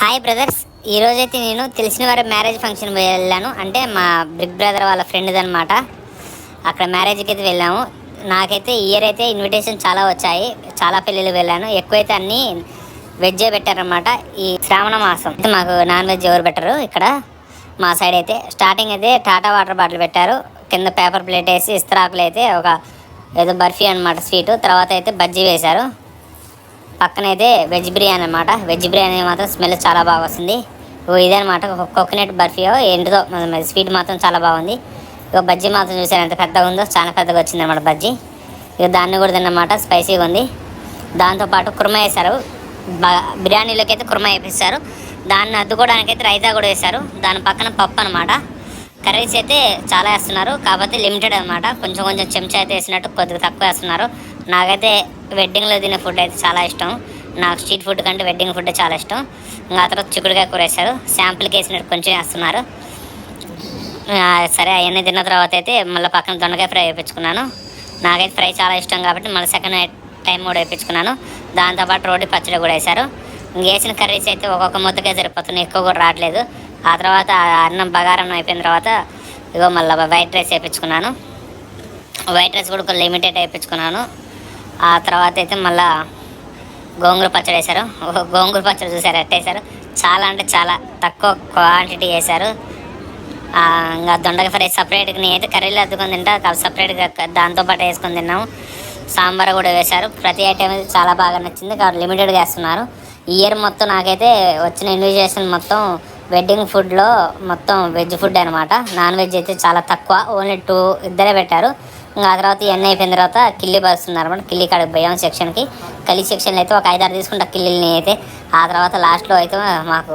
Hi brothers ఈరోజైతే నేను తెలిసిన వారి మ్యారేజ్ ఫంక్షన్ వెళ్ళాను. అంటే మా బిగ్ బ్రదర్ వాళ్ళ ఫ్రెండ్ అనమాట అక్కడ మ్యారేజ్కి అయితే వెళ్ళాము. నాకైతే ఇయర్ అయితే ఇన్విటేషన్ చాలా వచ్చాయి. చాలా పెళ్ళిళ్ళు వెళ్ళాను. ఎక్కువైతే అన్నీ వెజ్జే పెట్టారనమాట ఈ శ్రావణ మాసం అయితే మాకు నాన్ వెజ్ ఎవరు పెట్టరు ఇక్కడ. మా సైడ్ అయితే స్టార్టింగ్ అయితే టాటా వాటర్ బాటిల్ పెట్టారు. కింద పేపర్ ప్లేట్ వేసి ఇస్త్రాకులు అయితే ఒక ఏదో బర్ఫీ అనమాట స్వీటు తర్వాత అయితే బజ్జీ వేశారు. పక్కనైతే వెజ్ బిర్యానీ అనమాట వెజ్ బిర్యానీ మాత్రం స్మెల్ చాలా బాగా వస్తుంది. ఇదనమాట కోకోనట్ బర్ఫీయో ఏంటిదో స్వీట్ మాత్రం చాలా బాగుంది. ఇక బజ్జీ మాత్రం చూసారు ఎంత పెద్దగా ఉందో చాలా పెద్దగా వచ్చింది అనమాట బజ్జీ. ఇక దాన్ని కూడా తిన్నమాట స్పైసీగా ఉంది. దాంతోపాటు కుర్మా వేశారు. బా- బిర్యానీలోకి అయితే కుర్మా వేపిస్తారు. దాన్ని అద్దుకోవడానికి అయితే రైతా కూడా వేశారు. దాని పక్కన పప్పు అనమాట కర్రీస్ అయితే చాలా వేస్తున్నారు. కాకపోతే లిమిటెడ్ అనమాట కొంచెం కొంచెం చెంచా అయితే వేసినట్టు కొద్దిగా తక్కువ వేస్తున్నారు. నాకైతే వెడ్డింగ్లో తినే ఫుడ్ అయితే చాలా ఇష్టం. నాకు స్ట్రీట్ ఫుడ్ కంటే వెడ్డింగ్ ఫుడ్ చాలా ఇష్టం. ఇంకా ఆ తర్వాత చిక్కుడుకాయ కూర వేశారు. శాంపుల్కి వేసినట్టు కొంచెం వేస్తున్నారు. సరే అవన్నీ తిన్న తర్వాత అయితే మళ్ళీ పక్కన దొండకాయ ఫ్రై వేయించుకున్నాను. నాకైతే ఫ్రై చాలా ఇష్టం కాబట్టి మళ్ళీ సెకండ్ టైం కూడా వేయించుకున్నాను. దాంతోపాటు రోడ్డు పచ్చడి కూడా వేశారు. ఇంక వేసిన కర్రీస్ అయితే ఒక్కొక్క ముద్దకే సరిపోతున్నాయి. ఎక్కువ కూడా రావట్లేదు. ఆ తర్వాత ఆ అన్నం బగారం అయిపోయిన తర్వాత ఇగో మళ్ళీ వైట్ రైస్ వేయించుకున్నాను వైట్ రైస్ కూడా లిమిటెడ్ వేయించుకున్నాను ఆ తర్వాత అయితే మళ్ళా గోంగూర పచ్చడి వేశారు. గోంగూర పచ్చడి చూసారు? ఎట్టేశారు చాలా అంటే చాలా తక్కువ క్వాంటిటీ వేశారు. ఇంకా దొండకాయ ఫ్రై సపరేట్గా నేనైతే కర్రీలో అద్దుకొని తింటా. సపరేట్గా దాంతో పాటు వేసుకొని తిన్నాము. సాంబార్ కూడా వేశారు. ప్రతి ఐటెం అయితే చాలా బాగా నచ్చింది. కాబట్టి లిమిటెడ్గా వేస్తున్నారు. ఇయర్ మొత్తం నాకైతే వచ్చిన ఇన్విటేషన్ మొత్తం వెడ్డింగ్ ఫుడ్లో మొత్తం వెజ్ ఫుడ్ అనమాట నాన్ వెజ్ అయితే చాలా తక్కువ. ఓన్లీ టూ ఇద్దరే పెట్టారు. ఇంకా ఆ తర్వాత ఇవన్నీ అయిపోయిన తర్వాత కిల్లి పరుస్తున్నారు అనమాట కిల్లి కాడికి పోయాం సెక్షన్కి కలి సెక్షన్లో అయితే ఒక ఐదారు తీసుకుంటా కిల్లిని అయితే. ఆ తర్వాత లాస్ట్లో అయితే మాకు